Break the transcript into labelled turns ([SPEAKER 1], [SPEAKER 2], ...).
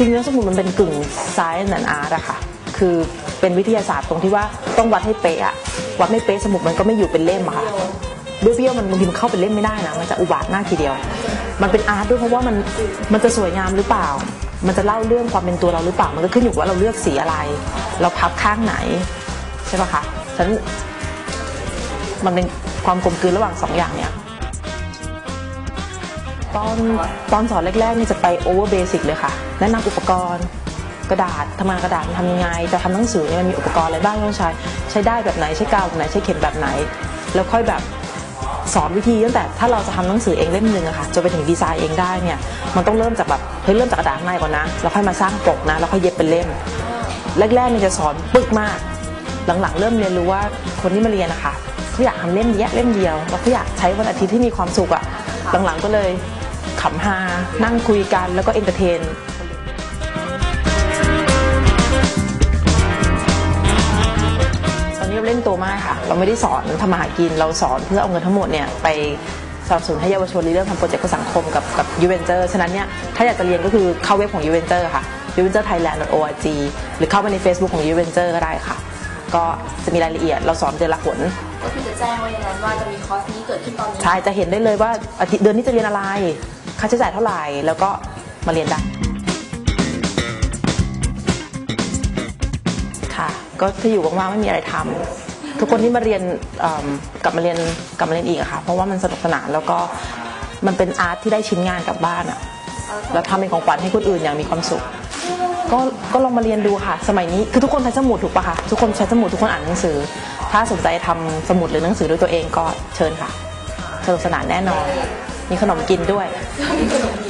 [SPEAKER 1] จริงแล้วสมุดมันเป็นกึ่ง science and art อะค่ะ คือเป็นวิทยาศาสตร์ตรงที่ว่าต้องวัดให้เป๊ะอะวัดไม่เป๊ะสมุดมันก็ไม่อยู่เป็นเล่มอะค่ะเบี้ยวๆมันบางทีมันเข้าเป็นเล่มไม่ได้นะ มันจะอุบาทมาทีเดียว มันเป็นอาร์ตด้วยเพราะว่ามันมันจะสวยงามหรือเปล่า มันจะเล่าเรื่องความเป็นตัวเราหรือเปล่า มันก็ขึ้นอยู่ว่าเราเลือกสีอะไร เราพับข้างไหน ใช่ปะคะฉะนันมันเป็นความกลมกลืนระหว่างสองอย่างเนี้ย ตอนตอนสอนแรกๆนี่จะไปโอเวอร์เบสิกเลยค่ะ แนะนำอุปกรณ์กระดาษทำงานกระดาษทำยังไง จะทำหนังสือเนี่ยมันมีอุปกรณ์อะไรบ้างต้องใช้ ใช้ได้แบบไหนใช้กาวแบบไหนใช้เข็มแบบไหน แล้วค่อยแบบสอนวิธีตั้งแต่ถ้าเราจะทำหนังสือเองเล่มหนึ่งอะค่ะจนไปถึงดีไซน์เองได้เนี่ยมันต้องเริ่มจากแบบเฮ้ยเริ่มจากกระดาษข้างในก่อนนะแล้วค่อยมาสร้างปกนะแล้วค่อยเย็บเป็นเล่ม แรกๆเนี่ยจะสอนปึกมาก หลังๆ เริ่มเรียนรู้ว่าคนที่มาเรียนนะคะเขาอยากทำเล่มเดียวเล่มเดียวแล้วเขาอยากใช้วันอาทิตย์ที่มีความสุขอะหลังๆก็เลย ขำฮานั่งคุยกันแล้วก็เอนเตอร์เทนตอนนี้เราเล่นตัวมากค่ะ เราไม่ได้สอนทำมาหากินเราสอนเพื่อเอาเงินทั้งหมดเนี่ยไปสนับสนุนให้เยาวชนเรื่องทำโปรเจกต์เพื่อสังคมกับกับยูเวนเจอร์ฉะนั้นเนี่ยถ้าอยากจะเรียนก็คือเข้าเว็บของยูเวนเจอร์ค่ะ u v e n t u r e thailand org หรือเข้าไปใน Facebook ของ u v e n t u r e ก็ได้ค่ะ ก็จะมีรายละเอียดเราสอนเดือนละหน
[SPEAKER 2] ก็คือจะแจ้งไว้ในนั้นว่าจะมีคอร์สนี้เกิดขึ้นตอนนี้
[SPEAKER 1] ใช่จะเห็นได้เลยว่าอาทิตย์เดือนนี้จะเรียนอะไร ค่าใช้จ่ายเท่าไหร่ แล้วก็มาเรียนได้ค่ะ ก็ถ้าอยู่ว่างๆไม่มีอะไรทำทุกคนที่มาเรียนเอิ่มกลับมาเรียนกลับมาเรียนอีกอะค่ะ เพราะว่ามันสนุกสนานแล้วก็มันเป็นอาร์ตที่ได้ชิ้นงานกลับบ้านอะแล้วทำเป็นของขวัญให้คนอื่นอย่างมีความสุข ก็ก็ลองมาเรียนดูค่ะ สมัยนี้คือทุกคนใช้สมุดถูกปะคะทุกคนใช้สมุดทุกคนอ่านหนังสือ ถ้าสนใจทำสมุดหรือหนังสือด้วยตัวเองก็เชิญค่ะสนุกสนานแน่นอน มีขนมกินด้วย
[SPEAKER 2] มีขนมกิน